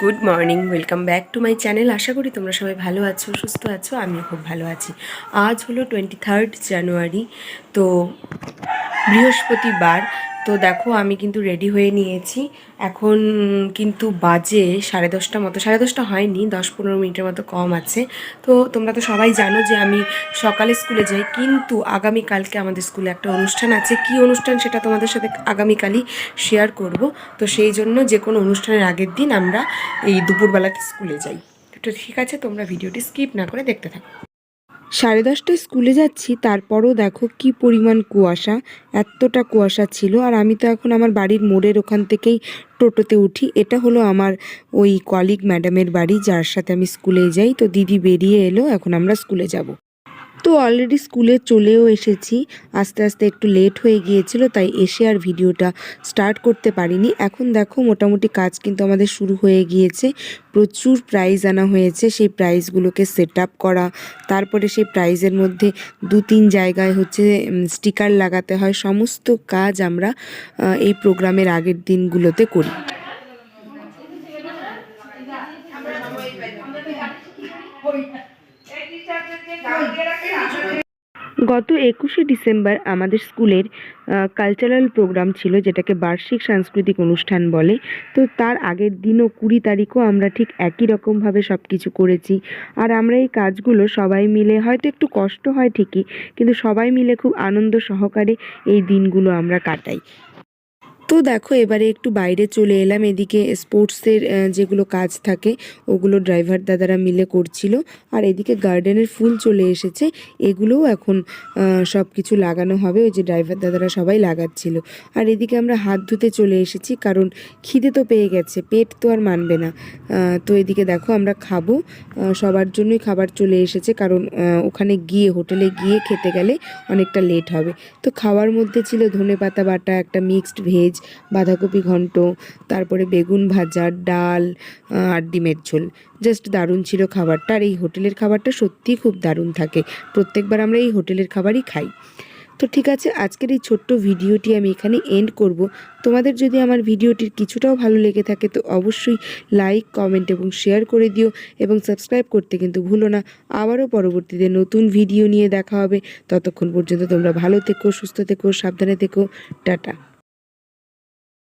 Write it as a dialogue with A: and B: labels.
A: Good morning, welcome back to my channel. আশা করি তোমরা সবাই ভালো আছো, সুস্থ আছো, আমিও খুব ভালো আছি। আজ হলো টোয়েন্টি থার্ড জানুয়ারি তো বৃহস্পতিবার। তো দেখো, আমি কিন্তু রেডি হয়ে নিয়েছি। এখন কিন্তু বাজে সাড়ে দশটা মতো, সাড়ে দশটা হয়নি, দশ পনেরো মিনিটের মতো কম আছে। তো তোমরা তো সবাই জানো যে আমি সকালে স্কুলে যাই, কিন্তু আগামীকালকে আমাদের স্কুলে একটা অনুষ্ঠান আছে। কি অনুষ্ঠান সেটা তোমাদের সাথে আগামীকালই শেয়ার করব। তো সেই জন্য যে কোনো অনুষ্ঠানের আগের দিন আমরা এই দুপুরবেলাতে স্কুলে যাই। তো ঠিক আছে, তোমরা ভিডিওটি স্কিপ না করে দেখতে থাকো। সাড়ে দশটায় স্কুলে যাচ্ছি, তারপরও দেখো কি পরিমাণ কুয়াশা, এতটা কুয়াশা ছিল। আর আমি তো এখন আমার বাড়ির মোড়ের ওখান থেকেই টোটোতে উঠি। এটা হলো আমার ওই কলিগ ম্যাডামের বাড়ি, যার সাথে আমি স্কুলে যাই। তো দিদি বেরিয়ে এলো, এখন আমরা স্কুলে যাব। তো অলরেডি স্কুলে চলেও এসেছি। আস্তে আস্তে একটু লেট হয়ে গিয়েছিল, তাই এসে আর ভিডিওটা স্টার্ট করতে পারিনি। এখন দেখো মোটামুটি কাজ কিন্তু আমাদের শুরু হয়ে গিয়েছে। প্রচুর প্রাইজ আনা হয়েছে, সেই প্রাইজগুলোকে সেট আপ করা, তারপরে সেই প্রাইজের মধ্যে দু তিন জায়গায় হচ্ছে স্টিকার লাগাতে হয়। সমস্ত কাজ আমরা এই প্রোগ্রামের আগের দিনগুলোতে করি। গত একুশে ডিসেম্বর আমাদের স্কুলের কালচারাল প্রোগ্রাম ছিল যেটাকে বার্ষিক সাংস্কৃতিক অনুষ্ঠান বলে। তো তার আগের দিনও কুড়ি তারিখও আমরা ঠিক একই রকমভাবে সব কিছু করেছি। আর আমরা এই কাজগুলো সবাই মিলে, হয়তো একটু কষ্ট হয় ঠিকই, কিন্তু সবাই মিলে খুব আনন্দ সহকারে এই দিনগুলো আমরা কাটাই। তো দেখো, এবারে একটু বাইরে চলে এলাম। এদিকে স্পোর্টসের যেগুলো কাজ থাকে, ওগুলো ড্রাইভার দাদারা মিলে করছিল। আর এদিকে গার্ডেনের ফুল চলে এসেছে। এগুলোও এখন সব কিছু লাগানো হবে। ওই যে ড্রাইভার দাদারা সবাই লাগাচ্ছিল। আর এদিকে আমরা হাত ধুতে চলে এসেছি, কারণ খিদে তো পেয়ে গেছে। পেট তো আর মানবে না। তো এদিকে দেখো, আমরা খাব। সবার জন্যই খাবার চলে এসেছে, কারণ ওখানে গিয়ে, হোটেলে গিয়ে খেতে গেলে অনেকটা লেট হবে। তো খাওয়ার মধ্যে ছিল ধনে পাতা বাটা, একটা মিক্সড ভেজ বাঁধাকপি ঘন্ট, তারপরে বেগুন ভাজা, ডাল আর ডিমের ঝোল। জাস্ট দারুণ ছিল খাবারটা। আর এই হোটেলের খাবারটা সত্যিই খুব দারুণ থাকে। প্রত্যেকবার আমরা এই হোটেলের খাবারই খাই। তো ঠিক আছে, আজকের এই ছোট্ট ভিডিওটি আমি এখানে এন্ড করব। তোমাদের যদি আমার ভিডিওটির কিছুটাও ভালো লেগে থাকে, তো অবশ্যই লাইক কমেন্ট এবং শেয়ার করে দিও এবং সাবস্ক্রাইব করতে কিন্তু ভুলো না। আবারও পরবর্তীতে নতুন ভিডিও নিয়ে দেখা হবে। ততক্ষণ পর্যন্ত তোমরা ভালো থেকো, সুস্থ থেকো, সাবধানে থেকো। টাটা।